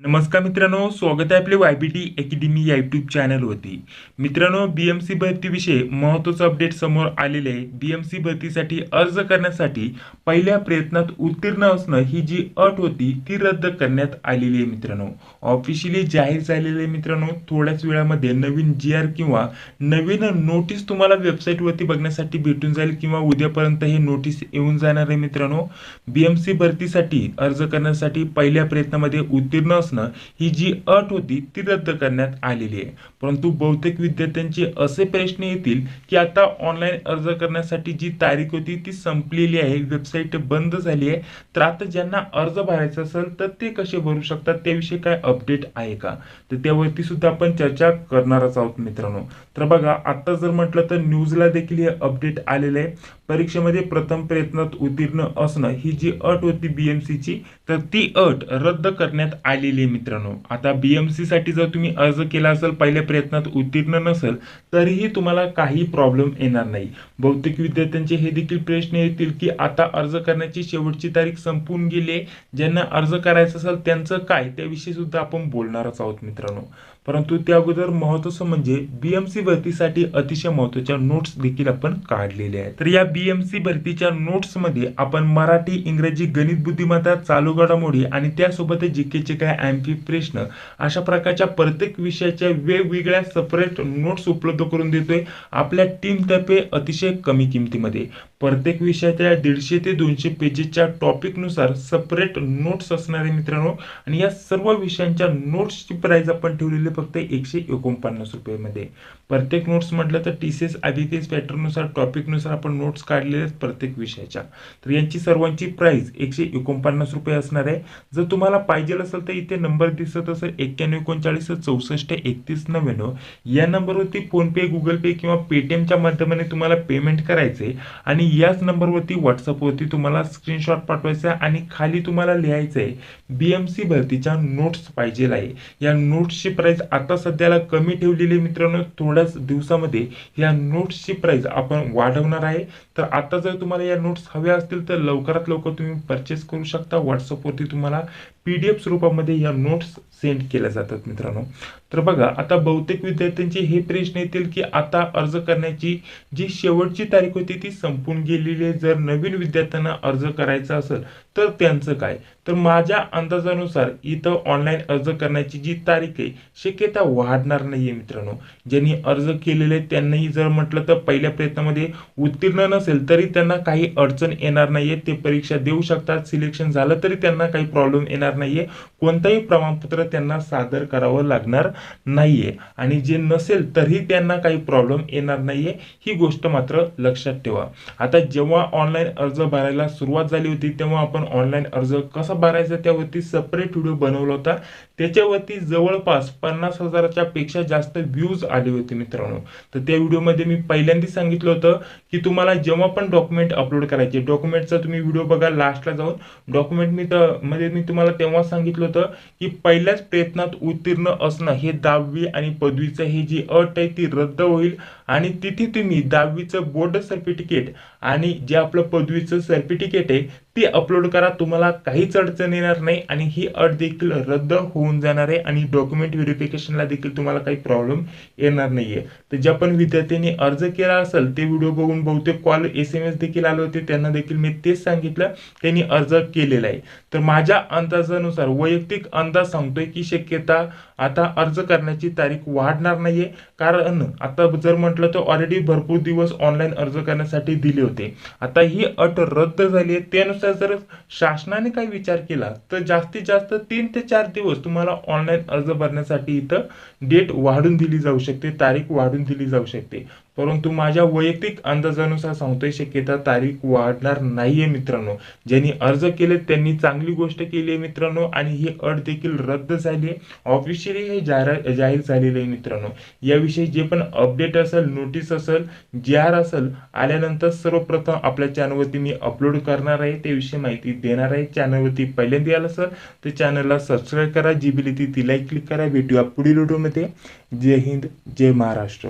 नमस्कार मित्रांनो स्वागत आहे आपले वाय बी टी अकॅडमी या यूट्यूब चॅनलवरती मित्रांनो बी एम सी भरतीविषयी महत्त्वाचं अपडेट समोर आलेले आहे. बी एम सी भरतीसाठी अर्ज करण्यासाठी पहिल्या प्रयत्नात उत्तीर्ण असणं ही जी अट होती ती रद्द करण्यात आलेली आहे मित्रांनो. ऑफिशियली जाहीर झालेले आहे मित्रांनो थोड्याच वेळामध्ये नवीन जी आर किंवा नवीन नोटीस तुम्हाला वेबसाईटवरती बघण्यासाठी भेटून जाईल किंवा उद्यापर्यंत हे नोटीस येऊन जाणार आहे मित्रांनो. बी एम सी भरतीसाठी अर्ज करण्यासाठी पहिल्या प्रयत्नामध्ये उत्तीर्ण असणं ही जी अट होती ती रद्द करण्यात आलेली आहे. परंतु बहुतेक विद्यार्थ्यांचे असे प्रश्न येतील की आता ऑनलाईन अर्ज करण्यासाठी जी तारीख होती ती संपलेली आहे वेबसाईट बंद झाली आहे. तर आता ज्यांना अर्ज भरायचा असेल तर ते कसे भरू शकतात? त्याविषयी काय अपडेट आहे का? तर त्यावरती सुद्धा आपण चर्चा करणारच आहोत मित्रांनो. तर बघा आता जर म्हटलं तर न्यूजला देखील हे अपडेट आलेलं आहे. परीक्षेमध्ये प्रथम प्रयत्नात उत्तीर्ण असणं ही जी अट होती बीएमसीची तर ती अट रद्द करण्यात आलेली आहे मित्रांनो. आता बी एम सीसाठी जर तुम्ही अर्ज केला असेल पहिल्या प्रयत्नात उत्तीर्ण नसेल तरीही तुम्हाला काही प्रॉब्लेम येणार नाही. बहुतेक विद्यार्थ्यांचे हे देखील प्रश्न येतील की आता अर्ज करण्याची शेवटची तारीख संपून गेली आहे. ज्यांना अर्ज करायचा असेल त्यांचं काय? त्याविषयी सुद्धा आपण बोलणारच आहोत मित्रांनो. परंतु त्या अगोदर महत्वाचं म्हणजे बी एम सी भरतीसाठी अतिशय महत्त्वाच्या नोट्स देखील आपण काढलेल्या आहेत. तर या बीएमसी भरतीच्या नोट्समध्ये आपण मराठी इंग्रजी गणित बुद्धिमत्ता चालू घडामोडी आणि त्यासोबतच जीकेचे काय एमपी प्रश्न अशा प्रकारच्या प्रत्येक विषयाच्या वेगवेगळ्या सेपरेट नोट्स उपलब्ध करून देतोय. आपल्या टीम तर्फे अतिशय कमी किमतीमध्ये. प्रत्येक विषयाच्या दीडशे ते दोनशे पेजेसच्या टॉपिकनुसार सेपरेट नोट्स असणारे मित्रांनो आणि या सर्व विषयांच्या नोट्सची प्राईज आपण ठेवलेली फक्त एकशे एकोणपन्नास रुपयेमध्ये. प्रत्येक नोट्स म्हटलं तर T C S I B P S पॅटर्ननुसार टॉपिकनुसार आपण नोट्स काढलेले आहेत प्रत्येक विषयाच्या. तर यांची सर्वांची प्राईस एकशे एकोणपन्नास रुपये असणार आहे. जर तुम्हाला पाहिजे असेल तर इथे नंबर दिसत असेल एक्क्याण्णव एकोणचाळीस चौसष्ट एकतीस नव्याण्णव. या नंबरवरती फोनपे गुगल पे किंवा पेटीएमच्या माध्यमाने तुम्हाला पेमेंट करायचे आणि याच नंबरवरती व्हॉट्सअपवरती तुम्हाला स्क्रीनशॉट पाठवायचा आहे आणि खाली तुम्हाला लिहायचं आहे. बी एम सी भरतीच्या नोट्स पाहिजे आहे. या नोट्सची प्राइस आता सध्याला कमी ठेवलेली आहे मित्रांनो. थोड्याच दिवसामध्ये या नोट्सची प्राइस आपण वाढवणार आहे. तर आता जर तुम्हाला या नोट्स हव्या असतील तर लवकरात लवकर तुम्ही परचेस करू शकता. व्हॉट्सअपवरती तुम्हाला पी डी एफ स्वरूपामध्ये या नोट्स सेंड केल्या जातात मित्रांनो. तर बघा आता बहुतेक विद्यार्थ्यांचे हे प्रश्न येतील की आता अर्ज करण्याची जी शेवटची तारीख होती ती संपून गेलेली आहे. जर नवीन विद्यार्थ्यांना अर्ज करायचा असेल तर त्यांचं काय? तर माझ्या अंदाजानुसार इथं ऑनलाईन अर्ज करण्याची जी तारीख आहे शक्यता वाढणार नाहीये मित्रांनो. ज्यांनी अर्ज केलेले त्यांनाही जर म्हटलं तर पहिल्या प्रयत्नामध्ये उत्तीर्ण नसेल तरी त्यांना काही अडचण येणार नाहीये. ते परीक्षा देऊ शकतात सिलेक्शन झालं तरी त्यांना काही प्रॉब्लेम येणार नाहीये. कोणतंही प्रमाणपत्र त्यांना सादर करावं लागणार नाहीये. आणि जे नसेल तरीही त्यांना काही प्रॉब्लेम येणार नाहीये. ही गोष्ट मात्र लक्षात ठेवा. आता जेव्हा ऑनलाईन अर्ज भरायला सुरुवात झाली होती तेव्हा आपण ऑनलाईन अर्ज कसा भरायचा त्यावरती सपरेट व्हिडिओ बनवला होता. त्याच्यावरती जवळपास पन्नास हजाराच्या पेक्षा जास्त व्ह्यूज आले होते मित्रांनो. तर त्या व्हिडिओमध्ये मी पहिल्यांदा सांगितलं होतं की तुम्हाला जेव्हा पण डॉक्युमेंट अपलोड करायचे डॉक्युमेंटचा तुम्ही व्हिडिओ बघा लास्टला जाऊन. डॉक्युमेंट मी तर मध्ये मी तुम्हाला तेव्हा सांगितलं होतं की पहिल्याच प्रयत्नात उत्तीर्ण असणं हे दहावी आणि पदवीचं हे जी अट आहे ती रद्द होईल. आणि तिथे तुम्ही दहावीचं बोर्ड सर्टिफिकेट आणि जे आपलं पदवीचं सर्टिफिकेट आहे ती अपलोड करा. तुम्हाला काहीच अडचण येणार नाही आणि ही अट देखील रद्द होऊन जाणार आहे आणि डॉक्युमेंट व्हेरिफिकेशनला देखील तुम्हाला काही प्रॉब्लेम येणार नाही आहे तर ज्या पण विद्यार्थ्यांनी अर्ज केला असेल ते व्हिडिओ बघून बहुतेक कॉल एस एम एस देखील आले होते. त्यांना देखील मी तेच सांगितलं. त्यांनी अर्ज केलेला आहे. तर माझ्या अंदाजानुसार वैयक्तिक अंदाज सांगतोय की शक्यता आता अर्ज करण्याची तारीख वाढणार नाहीये. कारण आता जर म्हटलं तर ऑलरेडी भरपूर दिवस ऑनलाईन अर्ज करण्यासाठी दिले होते. आता ही अट रद्द झाली आहे. त्यानुसार जर शासनाने काही विचार केला तर जास्तीत जास्त तीन ते चार दिवस तुम्हाला ऑनलाईन अर्ज भरण्यासाठी इथं डेट वाढून दिली जाऊ शकते तारीख वाढून दिली जाऊ शकते. परंतु माझ्या वैयक्तिक अंदाजानुसार सांगतोय शक्यता तारीख वाढणार नाहीये मित्रांनो. ज्यांनी अर्ज केले त्यांनी चांगली गोष्ट केली आहे मित्रांनो आणि ही अट देखील रद्द झाली आहे. ऑफिशियली हे जाहीर जाहीर झालेलं आहे मित्रांनो. याविषयी जे पण अपडेट असेल नोटीस असेल जी आर असेल आल्यानंतर सर्वप्रथम आपल्या चॅनलवरती मी अपलोड करणार आहे. त्याविषयी माहिती देणार आहे. चॅनलवरती पहिल्यांदा आलं असेल तर चॅनलला सबस्क्राईब करा. जी बिली ती लाईक क्लिक करा. भेटूया पुढील व्हिडिओमध्ये जय हिंद जय महाराष्ट्र.